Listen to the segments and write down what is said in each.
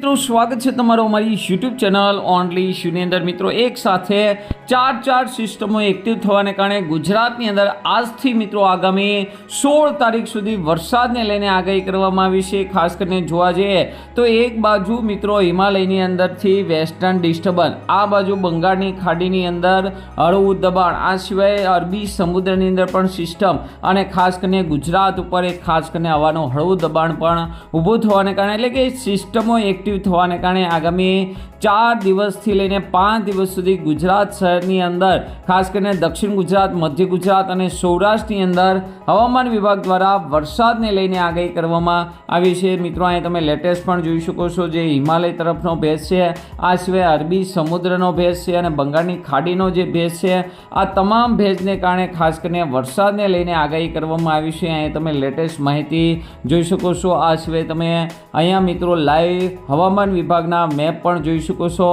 મિત્રો, સ્વાગત છે તમારું અમારી યુટ્યુબ ચેનલ ઓનલી શૂની અંદર. મિત્રો, એક સાથે ચાર ચાર સિસ્ટમો એક્ટિવ થવાને કારણે ગુજરાતની અંદર આજથી મિત્રો આગામી સોળ તારીખ સુધી વરસાદને લઈને આગાહી કરવામાં આવી છે. ખાસ કરીને જોવા જઈએ તો એક બાજુ મિત્રો હિમાલયની અંદરથી વેસ્ટર્ન ડિસ્ટર્બન્સ, આ બાજુ બંગાળની ખાડીની અંદર હળવું દબાણ, આ સિવાય અરબી સમુદ્રની અંદર પણ સિસ્ટમ અને ખાસ કરીને ગુજરાત ઉપર એક ખાસ કરીને હવાનું હળવું દબાણ પણ ઊભું થવાને કારણે એટલે કે સિસ્ટમો એક્ટિવ થવાને કારણે આગામી ચાર દિવસથી લઈને પાંચ દિવસ સુધી ગુજરાત શહેરની અંદર, ખાસ કરીને દક્ષિણ ગુજરાત, મધ્ય ગુજરાત અને સૌરાષ્ટ્રની અંદર હવામાન વિભાગ દ્વારા વરસાદને લઈને આગાહી કરવામાં આવી છે. મિત્રો, અહીં તમે લેટેસ્ટ પણ જોઈ શકો છો જે હિમાલય તરફનો ભેજ છે, આ સિવાય અરબી સમુદ્રનો ભેજ છે અને બંગાળની ખાડીનો જે ભેજ છે, આ તમામ ભેજને કારણે ખાસ કરીને વરસાદને લઈને આગાહી કરવામાં આવી છે. અહીં તમે લેટેસ્ટ માહિતી જોઈ શકો છો. આ સિવાય તમે અહીંયા મિત્રો, લાઈવ હવામાન વિભાગના મેપ પણ જોઈ શકો છો.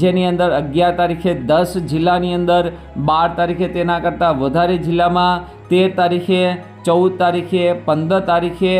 જેની અંદર અગિયાર તારીખે દસ જિલ્લાની અંદર, બાર તારીખે તેના કરતાં વધારે જિલ્લામાં, તેર તારીખે, ચૌદ તારીખે, પંદર તારીખે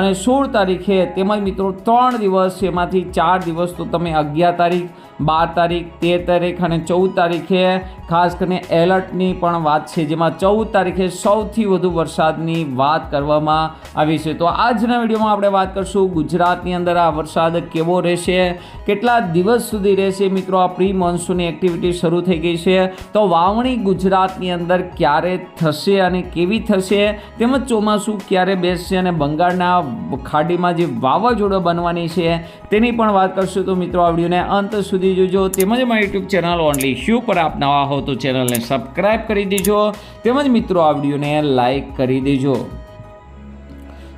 અને સોળ તારીખે તેમજ મિત્રો ત્રણ દિવસ એમાંથી ચાર દિવસ તો તમે અગિયાર તારીખ, બાર તારીખ, તેર તારીખ અને ચૌદ તારીખે ખાસ કરીને એલર્ટની પણ વાત છે, જેમાં ચૌદ તારીખે સૌથી વધુ વરસાદની વાત કરવામાં આવી છે. તો આજના વિડીયોમાં આપણે વાત કરશું ગુજરાતની અંદર આ વરસાદ કેવો રહેશે, કેટલા દિવસ સુધી રહેશે? મિત્રો, આ પ્રી મોન્સૂનની એક્ટિવિટી શરૂ થઈ ગઈ છે. તો વાવણી ગુજરાતની અંદર ક્યારે થશે અને કેવી થશે? તેમજ ચોમાસું ક્યારે બેસશે અને બંગાળના ખાડીમાં જે વાવાઝોડો બનવાની છે, તેની પણ વાત કરશું. તો મિત્રો, આ વિડીયોને અંત સુધી જોજો. તેમજ મારી યુટ્યુબ ચેનલ ઓનલી શ્યુ પર આપ નવા હો તો ચેનલને સબસ્ક્રાઈબ કરી દેજો તેમજ મિત્રો આ વિડીયોને લાઈક કરી દેજો.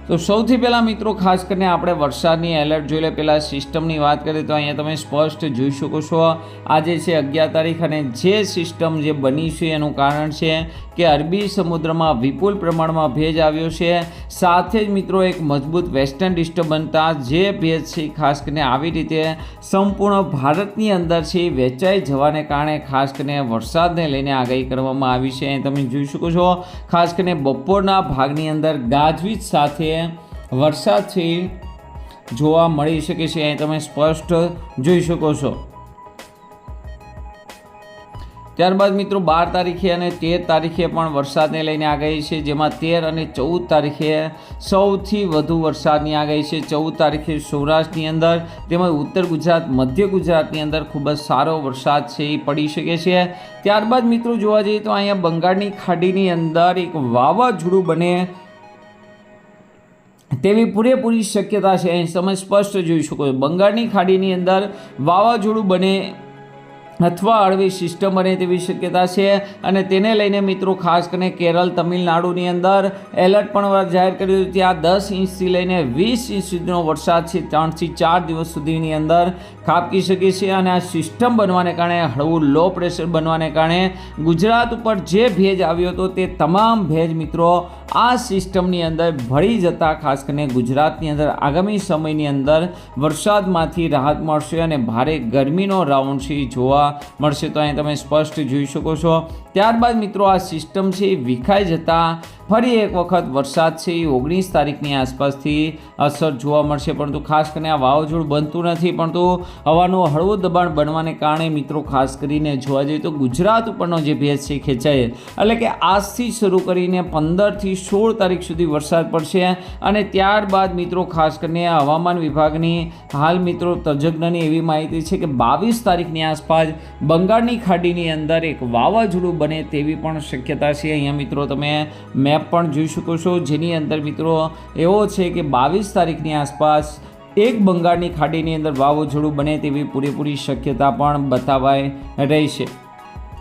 તો સૌથી પહેલાં મિત્રો ખાસ કરીને આપણે વરસાદની એલર્ટ જોઈ લે પહેલાં સિસ્ટમની વાત કરીએ તો અહીંયા તમે સ્પષ્ટ જોઈ શકો છો. આજે છે અગિયાર તારીખ અને જે સિસ્ટમ જે બની છે એનું કારણ છે કે અરબી સમુદ્રમાં વિપુલ પ્રમાણમાં ભેજ આવ્યો છે. સાથે જ મિત્રો એક મજબૂત વેસ્ટર્ન ડિસ્ટર્બન્સતા જે ભેજ છે ખાસ કરીને આવી રીતે સંપૂર્ણ ભારતની અંદર છે વેચાઈ જવાને કારણે ખાસ કરીને વરસાદને લઈને આગાહી કરવામાં આવી છે. તમે જોઈ શકો છો, ખાસ કરીને બપોરના ભાગની અંદર ગાજવીજ સાથે વરસાદ છે જોવા મળી શકે છે. તમે સ્પષ્ટ જોઈ શકો છો. ત્યારબાદ મિત્રો બાર તારીખે અને તેર તારીખે પણ વરસાદને લઈને આગાહી છે, જેમાં તેર અને ચૌદ તારીખે સૌથી વધુ વરસાદની આગાહી છે. ચૌદ તારીખે સૌરાષ્ટ્રની અંદર તેમજ ઉત્તર ગુજરાત, મધ્ય ગુજરાતની અંદર ખૂબ જ સારો વરસાદ છે એ પડી શકે છે. ત્યારબાદ મિત્રો જોવા જઈએ તો અહીંયા બંગાળની ખાડીની અંદર એક વાવાઝોડું બને તેવી પૂરેપૂરી શક્યતા છે. અહીં તમે સ્પષ્ટ જોઈ શકો છો. બંગાળની ખાડીની અંદર વાવાઝોડું બને અથવા હળવી સિસ્ટમ બને તેવી શક્યતા છે. અને તેને લઈને મિત્રો, ખાસ કરીને કેરળ, તમિલનાડુની અંદર એલર્ટ પણ જાહેર કર્યું હતું ત્યાં દસ ઇંચથી લઈને વીસ ઇંચ સુધીનો વરસાદ છે. ત્રણથી ચાર દિવસ સુધીની અંદર ખાબકી શકે છે અને આ સિસ્ટમ બનવાને કારણે, હળવું લો પ્રેશર બનવાને કારણે ગુજરાત ઉપર જે ભેજ આવ્યો હતો તે તમામ ભેજ મિત્રો આ સિસ્ટમની અંદર ભળી જતા, ખાસ કરીને ગુજરાતની અંદર આગામી સમયની અંદર વરસાદમાંથી રાહત મળશે અને ભારે ગરમીનો રાઉન્ડ છે જોવા મળશે. તો અહીં તમે સ્પષ્ટ જોઈ શકો છો. ત્યારબાદ મિત્રો આ સિસ્ટમ છે એ વિખાઈ જતાં, ફરી એક વખત વરસાદ છે એ ઓગણીસ તારીખની આસપાસથી અસર જોવા મળશે. પરંતુ ખાસ કરીને આ વાવાઝોડું બનતું નથી, પરંતુ હવાનું હળવું દબાણ બનવાને કારણે મિત્રો ખાસ કરીને જોવા જઈએ તો ગુજરાત ઉપરનો જે ભેજ છે ખેંચાય. એટલે કે આજથી શરૂ કરીને પંદરથી સોળ તારીખ સુધી વરસાદ પડશે અને ત્યારબાદ મિત્રો, ખાસ કરીને હવામાન વિભાગની હાલ મિત્રો તજજ્ઞની એવી માહિતી છે કે બાવીસ તારીખની આસપાસ બંગાળની ખાડીની અંદર એક વાવાઝોડું બને તેવી પણ શક્યતા છે. અહીંયા મિત્રો તમે મેપ પણ જોઈ શકો છો. જેની અંદર મિત્રો એવો છે કે બાવીસ તારીખની આસપાસ એક બંગાળની ખાડીની અંદર વાવાઝોડું બને તેવી પૂરેપૂરી શક્યતા પણ બતાવાય રહી છે.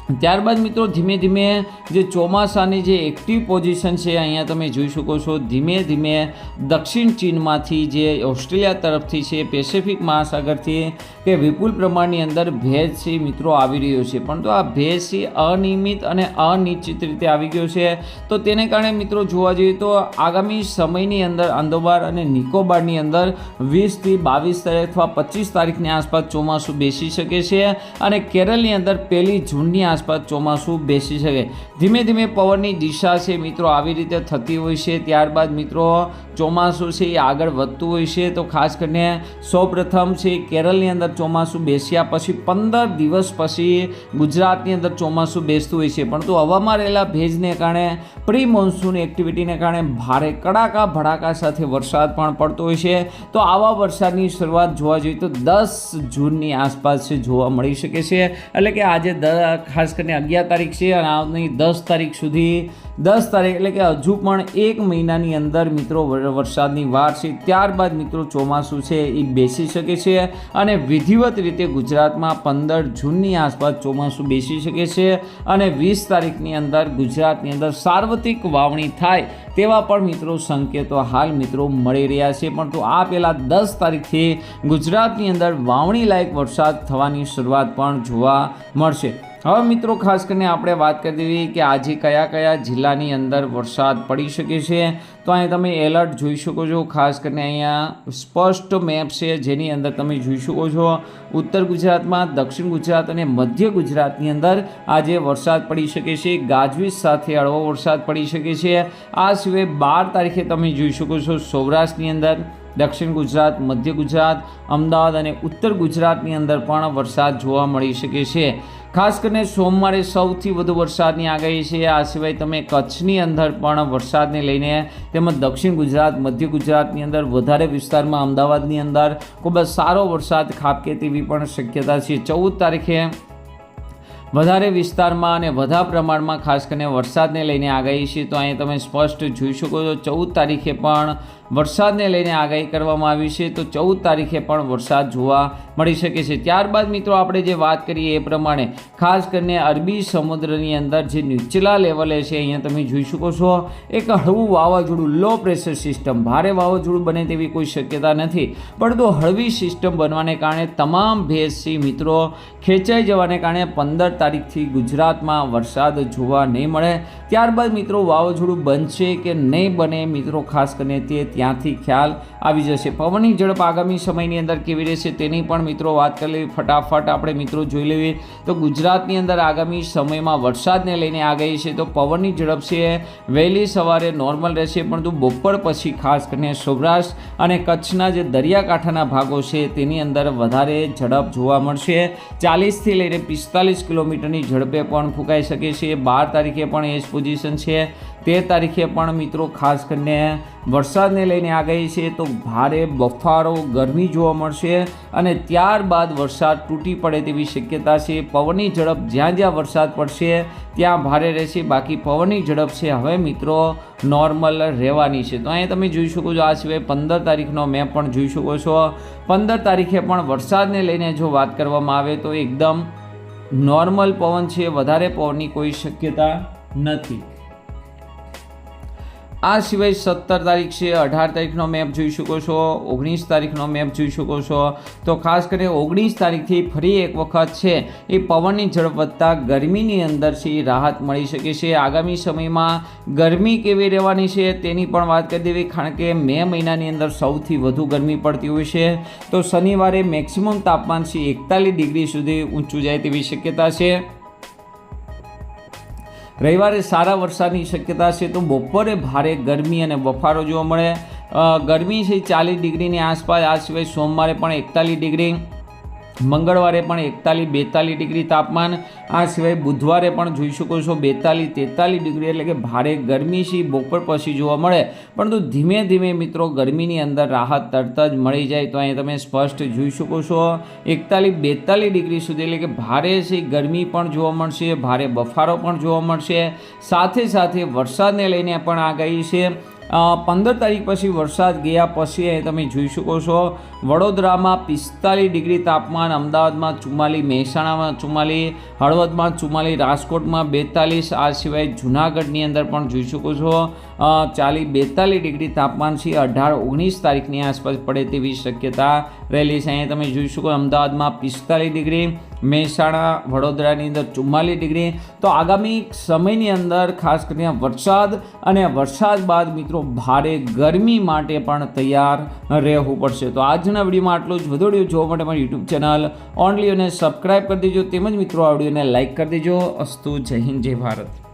ત્યારબાદ મિત્રો ધીમે ધીમે જે ચોમાસાની જે એક્ટિવ પોઝિશન છે, અહીંયા તમે જોઈ શકો છો, ધીમે ધીમે દક્ષિણ ચીનમાંથી જે ઓસ્ટ્રેલિયા તરફથી છે પેસિફિક મહાસાગરથી કે વિપુલ પ્રમાણની અંદર ભેજ છે મિત્રો આવી રહ્યો છે. પરંતુ આ ભેજ અનિયમિત અને અનિશ્ચિત રીતે આવી ગયો છે. તો તેને કારણે મિત્રો જોવા જઈએ તો આગામી સમયની અંદર અંદોબાર અને નિકોબારની અંદર વીસથી બાવીસ તારીખ અથવા પચીસ તારીખની આસપાસ ચોમાસું બેસી શકે છે અને કેરળની અંદર પહેલી જૂનની આસપાસ ચોમાસું બેસી શકે. ધીમે ધીમે પવનની દિશા છે મિત્રો આવી રીતે થતી હોય છે. ત્યારબાદ મિત્રો ચોમાસું છે એ આગળ વધતું હોય છે. તો ખાસ કરીને સૌપ્રથમ છે કેરળની અંદર ચોમાસું બેસ્યા પછી પંદર દિવસ પછી ગુજરાતની અંદર ચોમાસું બેસતું હોય છે. પરંતુ હવામાં રહેલા ભેજને કારણે પ્રી મોન્સૂન એક્ટિવિટીને કારણે ભારે કડાકા ભડાકા સાથે વરસાદ પણ પડતો હોય છે. તો આવા વરસાદની શરૂઆત જોવા જોઈએ તો દસ જૂનની આસપાસ જોવા મળી શકે છે. એટલે કે આજે ખાસ કરીને અગિયાર તારીખ છે અને આવની દસ તારીખ સુધી દસ તારીખ એટલે કે હજુ પણ એક મહિનાની અંદર મિત્રો વરસાદની વાર છે. ત્યારબાદ મિત્રો ચોમાસું છે એ બેસી શકે છે અને વિધિવત રીતે ગુજરાતમાં પંદર જૂનની આસપાસ ચોમાસું બેસી શકે છે અને વીસ તારીખની અંદર ગુજરાતની અંદર સાર્વત્રિક વાવણી થાય તેવા પણ મિત્રો સંકેતો હાલ મિત્રો મળી રહ્યા છે. પરંતુ આ પહેલાં દસ તારીખથી ગુજરાતની અંદર વાવણી લાયક વરસાદ થવાની શરૂઆત પણ જોવા મળશે. હવે મિત્રો, ખાસ કરીને આપણે વાત કરી દેવી કે આજે કયા કયા જિલ્લાની અંદર વરસાદ પડી શકે છે. તો અહીં તમે એલર્ટ જોઈ શકો છો. ખાસ કરીને અહીંયા સ્પષ્ટ મેપ છે જેની અંદર તમે જોઈ શકો છો. ઉત્તર ગુજરાતમાં, દક્ષિણ ગુજરાત અને મધ્ય ગુજરાતની અંદર આજે વરસાદ પડી શકે છે. ગાજવીજ સાથે હળવો વરસાદ પડી શકે છે. આ સિવાય બાર તારીખે તમે જોઈ શકો છો સૌરાષ્ટ્રની અંદર, દક્ષિણ ગુજરાત, મધ્ય ગુજરાત, અમદાવાદ અને ઉત્તર ગુજરાતની અંદર પણ વરસાદ જોવા મળી શકે છે. ખાસ કરીને સોમવારે સૌથી વધુ વરસાદની આગાહી છે. આ સિવાય તમે કચ્છની અંદર પણ વરસાદને લઈને તેમજ દક્ષિણ ગુજરાત, મધ્ય ગુજરાતની અંદર વધારે વિસ્તારમાં અમદાવાદની અંદર ખૂબ જ સારો વરસાદ ખાબકે તેવી પણ શક્યતા છે. ચૌદ તારીખે વધારે વિસ્તારમાં અને વધારે પ્રમાણમાં ખાસ કરીને વરસાદને લઈને આગાહી છે. તો અહીં તમે સ્પષ્ટ જોઈ શકો છો. ચૌદ તારીખે પણ વરસાદને લઈને આગાહી કરવામાં આવી છે. તો ચૌદ તારીખે પણ વરસાદ જોવા મળી શકે છે. ત્યારબાદ મિત્રો આપણે જે વાત કરીએ એ પ્રમાણે ખાસ કરીને અરબી સમુદ્રની અંદર જે નીચલા લેવલે છે, અહીંયા તમે જોઈ શકો છો, એક હળવું વાવાઝોડું લો પ્રેશર સિસ્ટમ ભારે વાવાઝોડું બને તેવી કોઈ શક્યતા નથી. પરંતુ હળવી સિસ્ટમ બનવાને કારણે તમામ ભેંસી મિત્રો ખેંચાઈ જવાને કારણે પંદર તારીખથી ગુજરાતમાં વરસાદ જોવા નહીં મળે. ત્યારબાદ મિત્રો વાવાઝોડું બનશે કે નહીં બને મિત્રો ખાસ કરીને તે ત્યાંથી ખ્યાલ આવી જશે. પવનની ઝડપ આગામી સમયની અંદર કેવી રહેશે તેની પણ મિત્રો વાત કરી લેવી. ફટાફટ આપણે મિત્રો જોઈ લેવી. તો ગુજરાતની અંદર આગામી સમયમાં વરસાદને લઈને આગાહી છે તો પવનની ઝડપ છે વહેલી સવારે નોર્મલ રહેશે, પરંતુ બપોર પછી ખાસ કરીને સૌરાષ્ટ્ર અને કચ્છના જે દરિયાકાંઠાના ભાગો છે તેની અંદર વધારે ઝડપ જોવા મળશે. ચાલીસથી લઈને પિસ્તાલીસ કિલોમીટરની ઝડપે પણ ફૂંકાઈ શકે છે. બાર તારીખે પણ એ પોઝિશન છે. તે તારીખે પણ મિત્રો ખાસ કરીને વરસાદને લઈને આગાહી છે તો ભારે બફારો, ગરમી જોવા મળશે અને ત્યારબાદ વરસાદ તૂટી પડે તેવી શક્યતા છે. પવનની ઝડપ જ્યાં જ્યાં વરસાદ પડશે ત્યાં ભારે રહેશે. બાકી પવનની ઝડપ છે હવે મિત્રો નોર્મલ રહેવાની છે. તો અહીંયા તમે જોઈ શકો છો આ સિવાય પંદર તારીખનો મેપ પણ જોઈ શકો છો. પંદર તારીખે પણ વરસાદને લઈને જો વાત કરવામાં આવે તો એકદમ નોર્મલ પવન છે. વધારે પવનની કોઈ શક્યતા નથી. આ સિવાય સત્તર તારીખ છે, અઢાર તારીખનો મેપ જોઈ શકો છો, ઓગણીસ તારીખનો મેપ જોઈ શકો છો. તો ખાસ કરીને ઓગણીસ તારીખથી ફરી એક વખત છે, એ પવનની ઝડપ વધતા ગરમીની અંદરથી રાહત મળી શકે છે. આગામી સમયમાં ગરમી કેવી રહેવાની છે તેની પણ વાત કરી દેવી, કારણ કે મે મહિનાની અંદર સૌથી વધુ ગરમી પડતી હોય છે. તો શનિવારે મેક્સિમમ તાપમાન છે એકતાલીસ ડિગ્રી સુધી ઊંચું જાય તેવી શક્યતા છે. રવિવારે સારા વરસાદની શક્યતા છે તો બપોરે ભારે ગરમી અને બફારો જોવા મળે. ગરમી છે ચાલીસ ડિગ્રીની આસપાસ. આ સિવાય સોમવારે પણ એકતાલીસ ડિગ્રી. મંગળવારે પણ એકતાલીસ બેતાલીસ ડિગ્રી તાપમાન. આ સિવાય બુધવારે પણ જોઈ શકો છો બેતાલીસ તેતાલીસ ડિગ્રી એટલે કે ભારે ગરમી છે બપોર પછી જોવા મળે. પરંતુ ધીમે ધીમે મિત્રો ગરમીની અંદર રાહત તરત જ મળી જાય તો અહીં તમે સ્પષ્ટ જોઈ શકો છો. એકતાલીસ બેતાલીસ ડિગ્રી સુધી એટલે કે ભારે છે ગરમી પણ જોવા મળશે, ભારે બફારો પણ જોવા મળશે. સાથે સાથે વરસાદને લઈને પણ આગાહી છે. પંદર તારીખ પછી વરસાદ ગયા પછી તમે જોઈ શકો છો. વડોદરામાં પિસ્તાલીસ ડિગ્રી તાપમાન, અમદાવાદમાં ચુમ્માલીસ, મહેસાણામાં ચુમ્માલીસ, હળવદમાં ચુમ્માલીસ, રાજકોટમાં બેતાલીસ, આ સિવાય જુનાગઢની અંદર પણ જોઈ શકો છો. ચાલીસ, બેતાલીસ ડિગ્રી તાપમાન છે. અઢાર, ઓગણીસ તારીખની આસપાસ પડે તેવી શક્યતા રહેલી છે. અહીંયા તમે જોઈ શકો અમદાવાદમાં પિસ્તાલીસ ડિગ્રી, મહેસાણા, વડોદરાની અંદર ચુમ્માલીસ ડિગ્રી. તો આગામી સમયની અંદર ખાસ કરીને વરસાદ અને વરસાદ બાદ મિત્રો ભારે ગરમી માટે પણ તૈયાર રહેવું પડશે. તો આજના વિડીયોમાં આટલું જ વધુ વીડિયો જોવા માટે મારી યુટ્યુબ ચેનલ ઓનલી અને સબસ્ક્રાઈબ કરી દેજો. તેમજ મિત્રો, આ વિડીયોને લાઇક કરી દેજો. અસ્તુ. જય હિન્દ, જય ભારત.